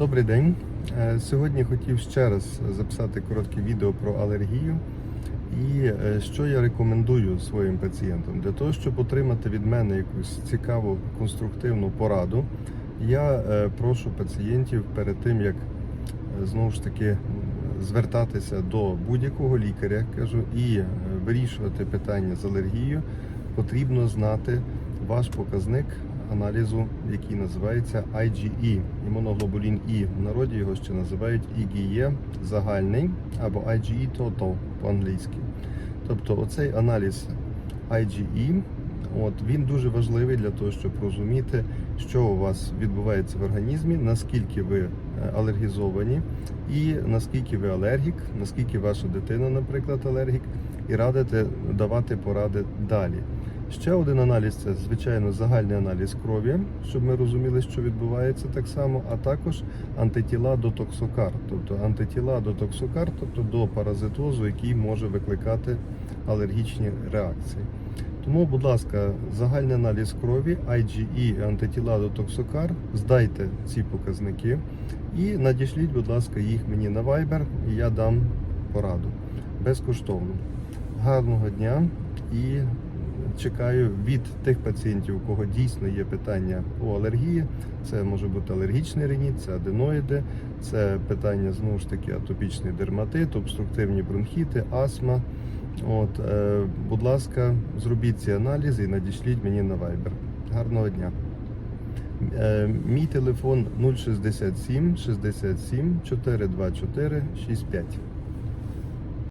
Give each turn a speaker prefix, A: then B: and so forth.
A: Добрий день. Е, Сьогодні хотів ще раз записати коротке відео про алергію і е, що я рекомендую своїм пацієнтам. Для того, щоб отримати від мене якусь цікаву конструктивну пораду, я е, прошу пацієнтів перед тим, як знову ж таки звертатися до будь-якого лікаря, кажу, і вирішувати питання з алергією, потрібно знати ваш показник аналізу, який називається IgE, імуноглобулін І. В народі його ще називають IgE загальний або IgE total по-англійськи. Тобто оцей аналіз IgE, от, він дуже важливий для того, щоб розуміти, що у вас відбувається в організмі, наскільки ви е, алергізовані, і наскільки ви алергік, наскільки ваша дитина, наприклад, алергік, і радити давати поради далі. Ще один аналіз це, звичайно, загальний аналіз крові, щоб ми розуміли, що відбувається так само, а також антитіла до токсокар, тобто антитіла до токсокар, тобто до паразитозу, який може викликати алергічні реакції. Тому, будь ласка, загальний аналіз крові, IgE, антитіла до токсокар, здайте ці показники і надішліть, будь ласка, їх мені на Viber, і я дам пораду безкоштовно. Гарного дня і чекаю від тих пацієнтів, у кого дійсно є питання по алергії. Це може бути алергічний реніт, це аденоїди, це питання знову ж таки атопічний дерматит, обструктивні бронхіти, астма. От, е, будь ласка, зробіть ці аналізи і надішліть мені на Viber. Гарного дня. Е, мій телефон 067 67 424 65.